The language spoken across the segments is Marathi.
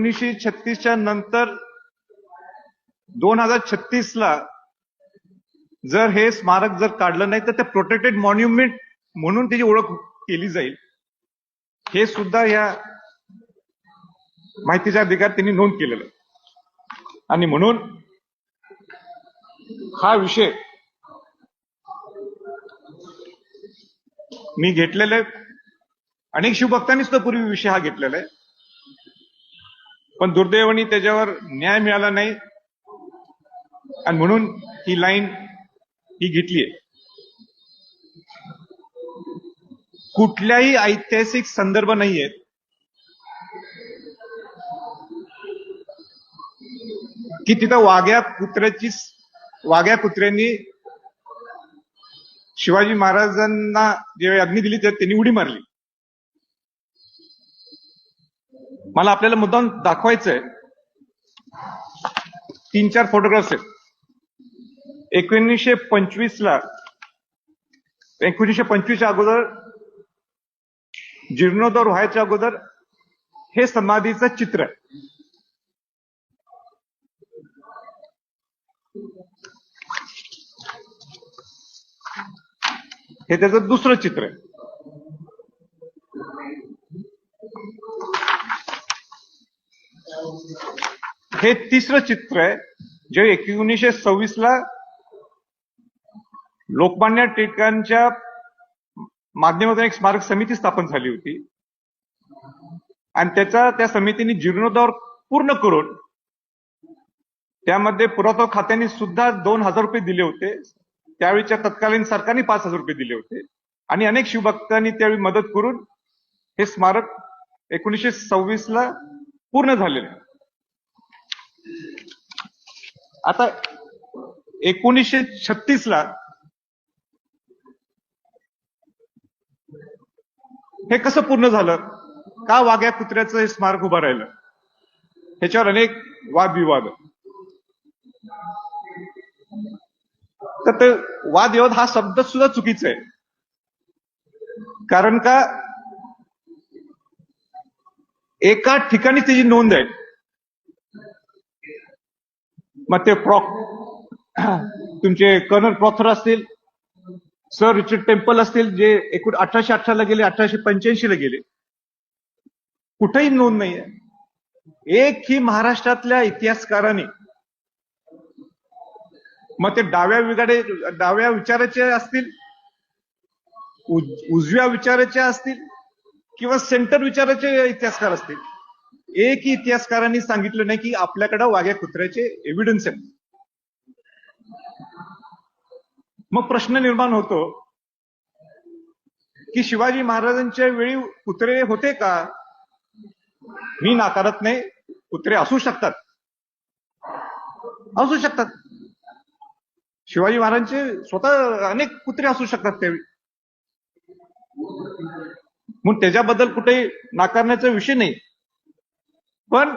एकोणीसशे छत्तीसच्या नंतर दोन हजार छत्तीस ला जर हे स्मारक जर काढलं नाही तर ते प्रोटेक्टेड मॉन्युमेंट म्हणून त्याची ओळख केली जाईल. हे सुद्धा या माहितीच्या अधिकार त्यांनी नोंद केलेलं. आहे आणि म्हणून हा विषय मी घेतलेले अनेक शिवभक्तांनीच तो पूर्वी विषय हा घेतलेला आहे. पण दुर्दैवाने त्याच्यावर न्याय मिळाला नाही. आणि म्हणून ही लाईन ही घेतलीय. कुठल्याही ऐतिहासिक संदर्भ नाहीयेत की तिथं वाघ्या कुत्र्याची वाघ्या कुत्र्यांनी शिवाजी महाराजांना जेव्हा अग्नी दिली तर त्यांनी उडी मारली. मला आपल्याला मुद्दाम दाखवायचंय. तीन चार फोटोग्राफ्स आहेत. एकोणीसशे पंचवीस ला एकोणीसशे पंचवीसच्या अगोदर जीर्णोद्धार व्हायच्या अगोदर हे समाधीचं चित्र आहे. हे त्याचं दुसरं चित्र आहे. हे तिसरं चित्र आहे जे एकोणीसशे सव्वीस ला लोकमान्य टिळकांच्या माध्यमातून एक स्मारक समिती स्थापन झाली होती. आणि त्याचा त्या समितीने जीर्णोद्धार पूर्ण करून त्यामध्ये पुरातत्व खात्याने सुद्धा दोन हजार रुपये दिले होते. त्यावेळीच्या तत्कालीन सरकारने पाच हजार रुपये दिले होते. आणि अनेक शिवभक्तांनी त्यावेळी मदत करून हे स्मारक एकोणीसशे सव्वीस ला पूर्ण झालेले. आता एकोणीसशे छत्तीस ला हे कसं पूर्ण झालं? का वाघ्या कुत्र्याचं हे स्मारक उभं राहिलं? ह्याच्यावर अनेक वादविवाद. तर ते वादविवाद हा शब्द सुद्धा चुकीचा आहे. कारण का? एका ठिकाणी त्याची नोंद आहे. मग ते प्रॉक तुमचे कर्नल प्रॉथर असतील सर रिचर्ड टेम्पल असतील जे एकूण अठराशे अठराला गेले अठराशे पंच्याऐंशी ला गेले कुठेही नोंद नाहीये. एक ही महाराष्ट्रातल्या इतिहासकारांनी मग ते डाव्या विगाडे डाव्या विचाराचे असतील उज- उजव्या विचाराचे असतील किंवा सेंटर विचाराचे इतिहासकार असतील. एक इतिहासकारांनी सांगितलं नाही की आपल्याकडे वाघ्या कुत्र्याचे एव्हिडन्स आहेत मग प्रश्न निर्माण होतो की शिवाजी महाराजांच्या वेळी कुत्रे होते का? मी नाकारत नाही. कुत्रे असू शकतात. असू शकतात. शिवाजी महाराजांचे स्वतः अनेक कुत्रे असू शकतात त्यावेळी म्हणून त्याच्याबद्दल कुठेही नाकारण्याचा विषय नाही. पण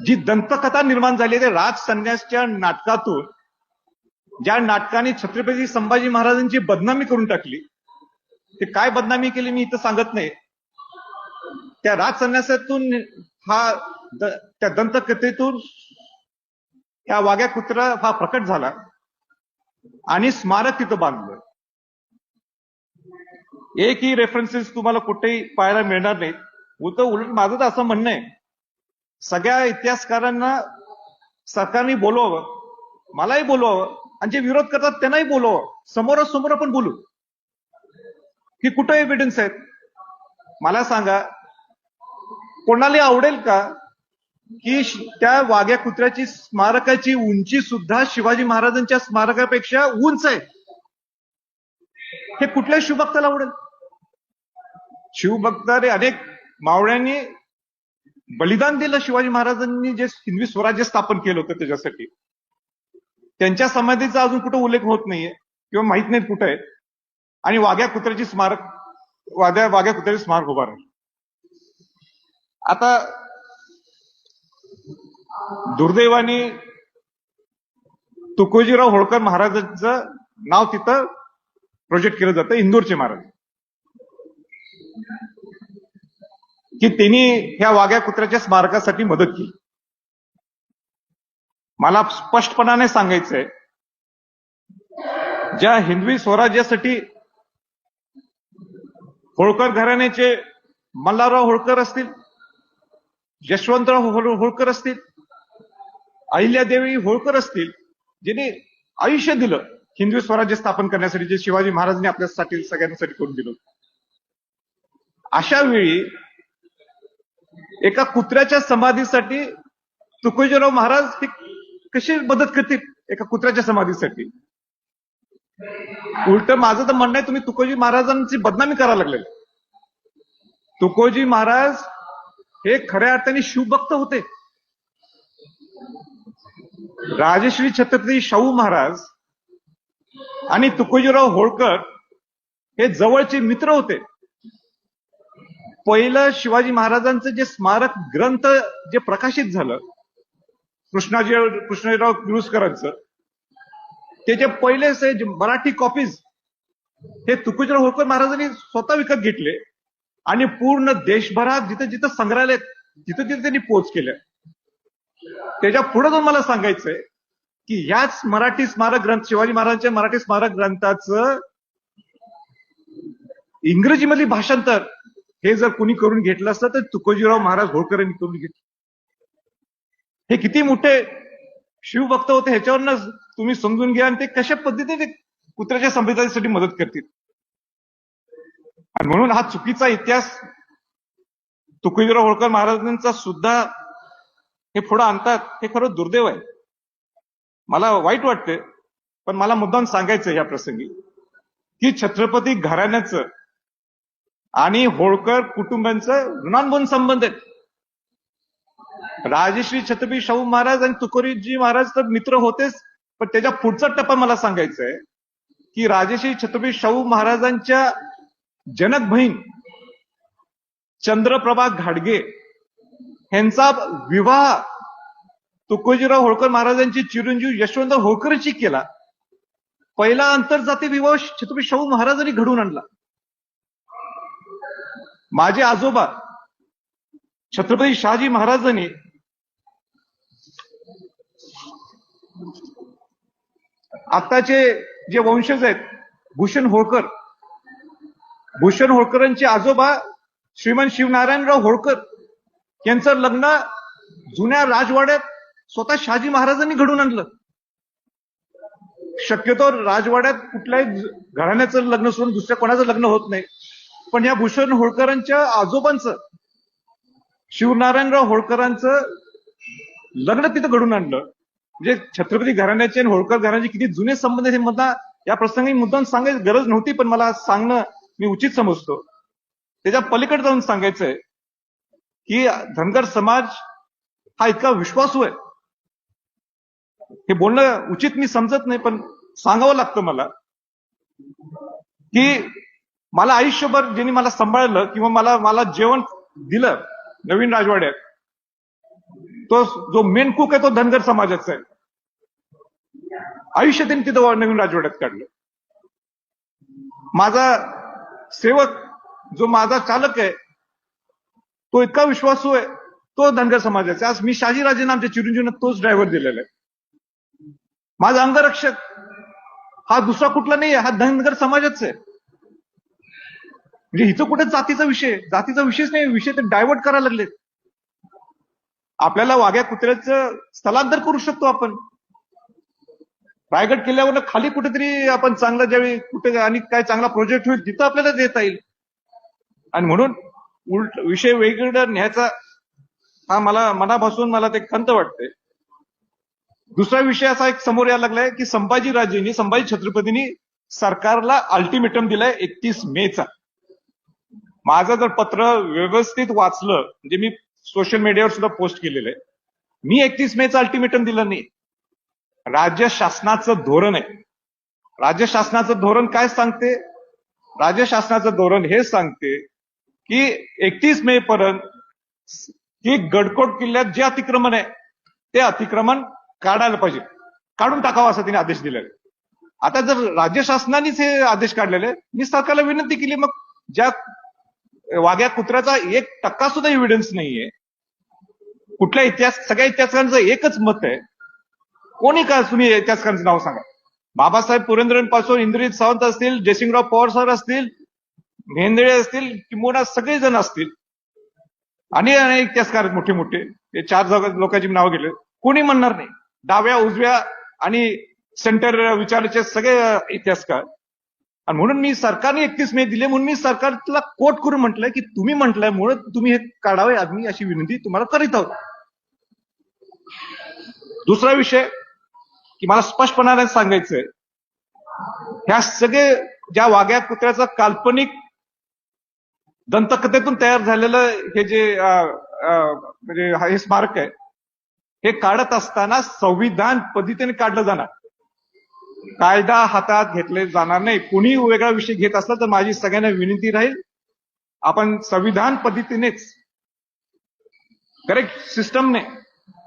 जी दंतकथा निर्माण झाली आहे ते राज संन्यासच्या नाटकातून ज्या नाटकाने छत्रपती संभाजी महाराजांची बदनामी करून टाकली ते काय बदनामी केली मी इथं सांगत नाही. त्या राज संन्यासातून हा द- त्या दंतकथेतून या वाघ्या कुत्रा हा प्रकट झाला आणि स्मारक तिथं बांधलं. एकही रेफरन्सेस तुम्हाला कुठेही पाहायला मिळणार नाहीत. उलट उलट माझं तर असं म्हणणं आहे. सगळ्या इतिहासकारांना सरकारने बोलवावं मलाही बोलवावं आणि जे विरोध करतात त्यांनाही बोलवावं. समोरासमोर आपण बोलू. की कुठं एव्हिडन्स आहेत? मला सांगा कोणाला आवडेल का की त्या वाघ्या कुत्र्याची स्मारकाची उंची सुद्धा शिवाजी महाराजांच्या स्मारकापेक्षा उंच आहे? हे कुठल्या शिवभक्ताला आवडेल. शिवभक्ताने अनेक मावळ्यांनी बलिदान दिलं शिवाजी महाराजांनी जे हिंदवी स्वराज्य स्थापन केलं होतं त्याच्यासाठी. त्यांच्या समाधीचा अजून कुठं उल्लेख होत नाहीये किंवा माहीत नाही कुठं आहे. आणि वाघ्या कुत्र्याची स्मारक वाघ्या वाघ्या कुत्र्याची स्मारक उभा आता दुर्दैवाने तुकोजीराव होळकर महाराजांचं नाव तिथं प्रोजेक्ट केलं जातं इंदूरचे महाराज. की त्यांनी ह्या वाघ्या कुत्र्याच्या स्मारकासाठी मदत केली. मला स्पष्टपणाने सांगायचंय ज्या हिंदवी स्वराज्यासाठी होळकर घराण्याचे मल्हारराव होळकर असतील यशवंतराव होळकर असतील अहिल्यादेवी होळकर असतील ज्यांनी आयुष्य दिलं हिंदवी स्वराज्य स्थापन करण्यासाठी जे शिवाजी महाराजांनी आपल्यासाठी सगळ्यांसाठी करून दिलं अशा वेळी एका कुत्र्याच्या समाधीसाठी तुकोजीराव महाराज हे कशी मदत करतील एका कुत्र्याच्या समाधीसाठी? उलट माझं तर म्हणणं आहे तुम्ही तुकोजी महाराजांची बदनामी करायला लागले तुकोजी महाराज हे खऱ्या अर्थाने शिवभक्त होते. राजश्री छत्रपती शाहू महाराज आणि तुकोजीराव होळकर हे जवळचे मित्र होते. पहिलं शिवाजी महाराजांचं जे स्मारक ग्रंथ जे प्रकाशित झालं कृष्णाजी कृष्णजीराव किरुसकरांचं त्याचे पहिले मराठी कॉपीज हे तुकोजीराव होळकर महाराजांनी स्वतः विकत घेतले आणि पूर्ण देशभरात जिथं जिथं संग्रहालय तिथं तिथं त्यांनी पोच केलं त्याच्या पुढे जाऊन मला सांगायचंय की ह्याच मराठी स्मारक ग्रंथ शिवाजी महाराजांच्या मराठी स्मारक ग्रंथाचं इंग्रजीमधली भाषांतर हे जर कोणी करून घेतलं असतं तर तुकोजीराव महाराज होळकर यांनी करून घेतलं. हे किती मोठे शिवभक्त होते ह्याच्यावरनं तुम्ही समजून घ्या आणि ते कशा पद्धतीने ते कुत्र्याच्या संविधानासाठी मदत करतील. आणि म्हणून हा चुकीचा इतिहास तुकोजीराव होळकर महाराजांचा सुद्धा हे पुढं आणतात हे खरं दुर्दैव आहे. मला वाईट वाटते पण मला मुद्दाम सांगायचं या प्रसंगी की छत्रपती घराण्याचं आणि होळकर कुटुंबांचं ऋणानुबंध संबंध आहेत. राजश्री छत्रपती शाहू महाराज आणि तुकोरीजी महाराज तर मित्र होतेच पण त्याच्या पुढचा टप्पा मला सांगायचा आहे की राजश्री छत्रपती शाहू महाराजांच्या जनक बहीण चंद्रप्रभा घाडगे यांचा विवाह तुकोजीराव होळकर महाराजांचे चिरंजीव यशवंत होळकरची केला. पहिला आंतरजातीय विवाह छत्रपती शाहू महाराजांनी घडवून आणला. माझे आजोबा छत्रपती शहाजी महाराजांनी आताचे जे वंशज आहेत भूषण होळकर भूषण होळकरांचे आजोबा श्रीमंत शिवनारायणराव होळकर यांचं लग्न जुन्या राजवाड्यात स्वतः शहाजी महाराजांनी घडून आणलं. शक्यतो राजवाड्यात कुठल्याही घराण्याचं लग्न सोडून दुसऱ्या कोणाचं लग्न होत नाही. पण या भूषण होळकरांच्या आजोबांचं शिवनारायणराव होळकरांचं लग्न तिथं घडून आणलं. म्हणजे छत्रपती घराण्याचे आणि होळकर घराण्याचे किती जुने संबंध आहेत हे मला या प्रसंगी मुद्दाम सांगायची गरज नव्हती पण मला सांगणं मी उचित समजतो. त्याच्या पलीकडे जाऊन सांगायचंय की धनगर समाज हा इतका विश्वासू आहे. हे बोलणं उचित मी समजत नाही पण सांगावं लागतं मला की मला आयुष्यभर ज्यांनी मला सांभाळलं किंवा मला मला जेवण दिलं नवीन राजवाड्यात तो जो मेन कुक आहे तो धनगर समाजाचा आहे. आयुष्य त्यांनी तिथं नवीन राजवाड्यात काढलं. माझा सेवक जो माझा चालक आहे तो इतका विश्वासू आहे तो धनगर समाजाचा आज मी शहाजीराजेंना आमच्या चिरंजीवनं तोच ड्रायव्हर दिलेला आहे. माझा अंगरक्षक हा दुसरा कुठला नाही हा धनगर समाजच आहे. म्हणजे इथं कुठे जातीचा विषय जातीचा विषयच नाही विषय ते डायव्हर्ट करायला लागले आपल्याला वाघ्या कुत्र्याचं स्थलांतर करू शकतो आपण. रायगड किल्ल्यावर खाली कुठेतरी आपण चांगलं ज्यावेळी कुठे आणि काय चांगला प्रोजेक्ट होईल तिथं आपल्याला देता येईल. आणि म्हणून उलट विषय वेगवेगळा न्यायचा हा मला मनापासून मला ते खंत वाटते दुसरा विषय असा एक समोर यायला लागलाय की संभाजी राजेंनी संभाजी छत्रपतींनी सरकारला अल्टिमेटम दिलाय एकतीस मेचा. माझं जर पत्र व्यवस्थित वाचलं म्हणजे मी सोशल मीडियावर सुद्धा पोस्ट केलेलं आहे मी एकतीस मेचं अल्टिमेटम दिलं नाही. राज्य शासनाचं धोरण आहे. राज्य शासनाचं धोरण काय सांगते? राज्य शासनाचं धोरण हे सांगते की एकतीस मे पर्यंत की गडकोट किल्ल्यात जे अतिक्रमण आहे ते अतिक्रमण काढायला पाहिजे. काढून टाकावं असा तिने आदेश दिलेला. आता जर राज्य शासनानेच हे आदेश काढलेले मी सरकारला विनंती केली मग ज्या वाघ्या कुत्र्याचा एक टक्का सुद्धा एव्हिडन्स नाहीये कुठल्या इतिहास सगळ्या इतिहासकारांचं एकच मत आहे. कोणी का तुम्ही इतिहासकारांचं नाव सांगा? बाबासाहेब पुरंदरेंपासून इंद्रजित सावंत असतील जयसिंगराव पवार सर असतील मेंदळे असतील किंवा सगळेजण असतील. आणि अनेक इतिहासकार मोठे मोठे चार लोकांची नाव गेले कोणी म्हणणार नाही. डाव्या उजव्या आणि सेंटर विचाराचे सगळे इतिहासकार आणि म्हणून मी सरकारने एकतीस मे दिले म्हणून मी सरकारला कोट करून म्हटलंय की तुम्ही म्हटलंय म्हणून तुम्ही हे काढावे. आम्ही अशी विनंती तुम्हाला करीत आहोत. दुसरा विषय की मला स्पष्टपणाने सांगायचंय ह्या सगळे ज्या वाघ्या कुत्र्याचा काल्पनिक दंतकथेतून तयार झालेलं हे जे म्हणजे हे स्मारक आहे हे काढत असताना संविधान पद्धतीने काढलं जाणार. कायदा हातात घेतले जाणार नाही. कुणी वेगळा विषय घेत असला तर माझी सगळ्यांना विनंती राहील. आपण संविधान पद्धतीनेच करेक्ट सिस्टमने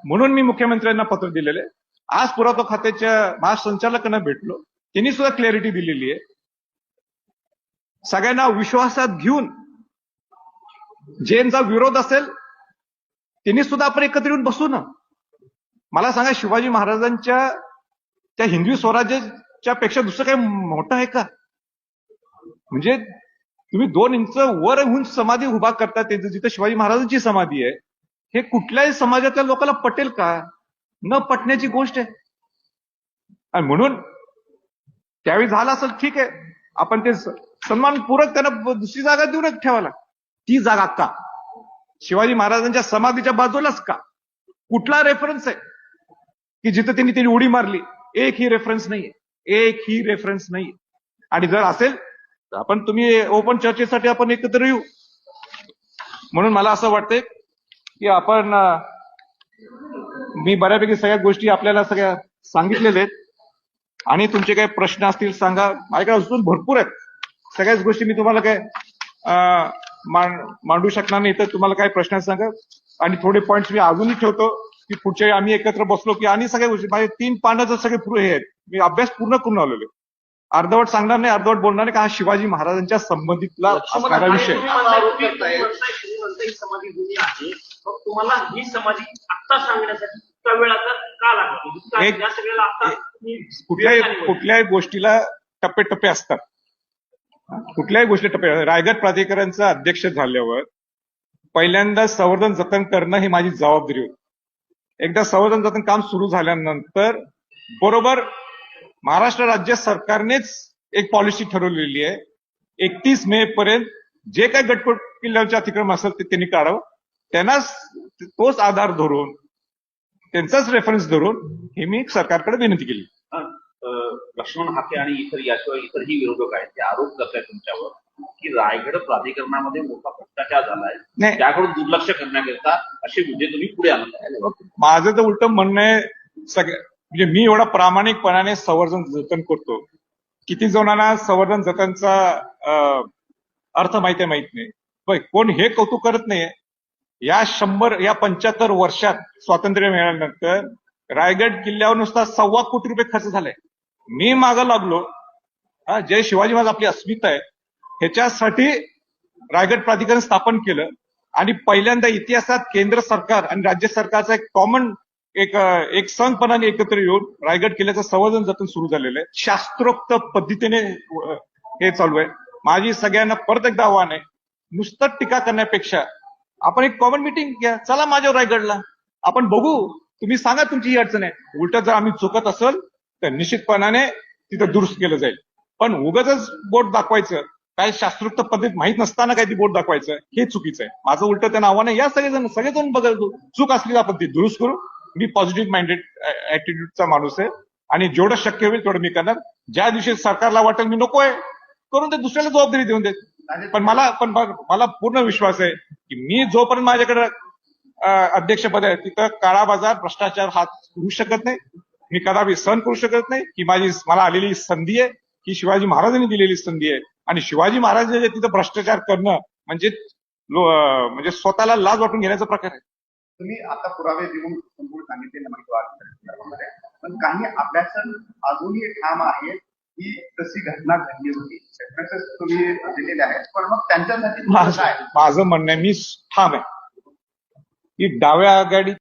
म्हणून मी मुख्यमंत्र्यांना पत्र दिलेले. आज पुरातत्व खात्याच्या महासंचालकांना भेटलो. त्यांनी सुद्धा क्लॅरिटी दिलेली आहे. सगळ्यांना विश्वासात घेऊन ज्यांचा विरोध असेल त्यांनी सुद्धा आपण एकत्र येऊन बसू ना. मला सांगा शिवाजी महाराजांच्या त्या हिंदवी स्वराज्याच्या पेक्षा दुसरं काही मोठं आहे का? म्हणजे तुम्ही दोन इंच वर होऊन समाधी उभा करता त्यांचं जिथं शिवाजी महाराजांची समाधी आहे हे कुठल्याही समाजातल्या लोकांना पटेल का? न पटण्याची गोष्ट आहे. आणि म्हणून त्यावेळी झालं असेल ठीक आहे. आपण ते सन्मानपूर्वक त्यांना दुसरी जागा देऊनच ठेवायला. ती जागा का? शिवाजी महाराजांच्या समाधीच्या बाजूलाच का? कुठला रेफरन्स आहे? की जिथं त्यांनी त्यांनी उडी मारली एक ही रेफरन्स नाहीये. एक ही रेफरन्स नाहीये. आणि जर असेल तर आपण तुम्ही ओपन चर्चेसाठी आपण एकत्र येऊ. म्हणून मला असं वाटतंय की आपण मी बऱ्यापैकी सगळ्या गोष्टी आपल्याला सगळ्या सांगितलेल्या आहेत. आणि तुमचे काही प्रश्न असतील सांगा. माझ्याकडे अजून भरपूर आहेत. सगळ्याच गोष्टी मी तुम्हाला काय मांडू शकणार नाही. तर तुम्हाला काय प्रश्न सांगा. आणि थोडे पॉईंट्स मी अजूनही ठेवतो. की पुढच्या वेळी आम्ही एकत्र बसलो की आणि सगळ्या गोष्टी माझे तीन पानाचं सगळे पुरे हे आहेत. मी अभ्यास पूर्ण करून आलेलो. अर्धवट सांगणार नाही अर्धवट बोलणार नाही का हा शिवाजी महाराजांच्या संबंधितला असणारा विषय तुम्हाला ही समाधी आत्ता सांगण्यासाठी इतका वेळ आता का लागला? म्हणजे तुम्ही कुठल्याही? कुठल्याही गोष्टीला टप्पे टप्पे असतात कुठल्याही गोष्टी टप्पे रायगड प्राधिकरणचा अध्यक्ष झाल्यावर पहिल्यांदा संवर्धन जतन करणं ही माझी जबाबदारी होती. एकदा संवर्धन जतन काम सुरू झाल्यानंतर बरोबर महाराष्ट्र राज्य सरकारनेच एक पॉलिसी ठरवलेली आहे. एकतीस मे पर्यंत जे काही गटकोट किल्ल्याचे अतिक्रम असेल ते त्यांनी काढावं. त्यांनाच तोच आधार धरून त्यांचाच रेफरन्स धरून हे मी सरकारकडे विनंती केली. लक्ष्मण हाके आणि इतर याशिवाय इतरही विरोधक आहेत ते आरोप करतायत तुमच्यावर. रायगड प्राधिकरणामध्ये मोठा भ्रष्टाचार झालाय. नाही. त्याकडून दुर्लक्ष करण्याकरिता असे मुद्दे तुम्ही पुढे आणत आहे. माझं तर उलट म्हणणं आहे सगळ्या म्हणजे मी एवढा प्रामाणिकपणाने संवर्धन जतन करतो. किती जणांना संवर्धन जतनचा अर्थ माहिती आहे माहीत नाही. पण कोण हे कौतुक करत नाहीये. या शंभर या पंच्याहत्तर वर्षात स्वातंत्र्य मिळाल्यानंतर रायगड किल्ल्यावर नुसता सव्वा कोटी रुपये खर्च झालाय मी मागं लागलो. हा, जे शिवाजी महाराज आपली अस्मिता आहे. ह्याच्यासाठी रायगड प्राधिकरण स्थापन केलं. आणि पहिल्यांदा इतिहासात केंद्र सरकार आणि राज्य सरकारचा एक कॉमन एक एक संघपणाने एकत्र येऊन रायगड किल्ल्याचं संवर्धन जतन सुरू झालेलं आहे. शास्त्रोक्त पद्धतीने हे चालू आहे. माझी सगळ्यांना परत एकदा आव्हान आहे नुसतं टीका करण्यापेक्षा आपण एक कॉमन मिटिंग घ्या. चला माझ्यावर रायगडला. आपण बघू. तुम्ही सांगा तुमची ही अडचण आहे. उलट जर आम्ही चुकत असेल तर निश्चितपणाने तिथं दुरुस्त केलं जाईल. पण उगाच बोट दाखवायचं काय शास्त्रोक्त पद्धत माहीत नसताना काय ती बोट दाखवायचं हे चुकीचं आहे. माझं उलट त्यांना आव्हान आहे या सगळेजण सगळेजण बघायचो चूक असली आपण ती दुरुस्त करू. मी पॉझिटिव्ह माइंडेड ऍटिट्यूडचा माणूस आहे. आणि जेवढं शक्य होईल तेवढं मी करणार. ज्या दिवशी सरकारला वाटेल मी नको आहे. करून ते दुसऱ्याला जबाबदारी देऊन देत. पण मला पण मला पूर्ण विश्वास आहे की मी जोपर्यंत माझ्याकडे अध्यक्षपद आहे तिथं काळा बाजार भ्रष्टाचार हा होऊ शकत नाही. मी कदापि सहन करू शकत नाही. की माझी मला आलेली संधी आहे. की शिवाजी महाराजांनी दिलेली संधी आहे. आणि शिवाजी महाराजांच्या तिथं भ्रष्टाचार करणं म्हणजे म्हणजे स्वतःला लाज वाटून घेण्याचा प्रकार आहे. तुम्ही आता पुरावे देऊन संपूर्ण सांगितलेलं माहिती संदर्भामध्ये पण काही अभ्यासन अजूनही ठाम आहे ही तशी घटना घडली होती. तुम्ही दिलेले आहेत पण मग त्यांच्यासाठी माझं म्हणणं मी ठाम आहे. की डाव्या आघाडी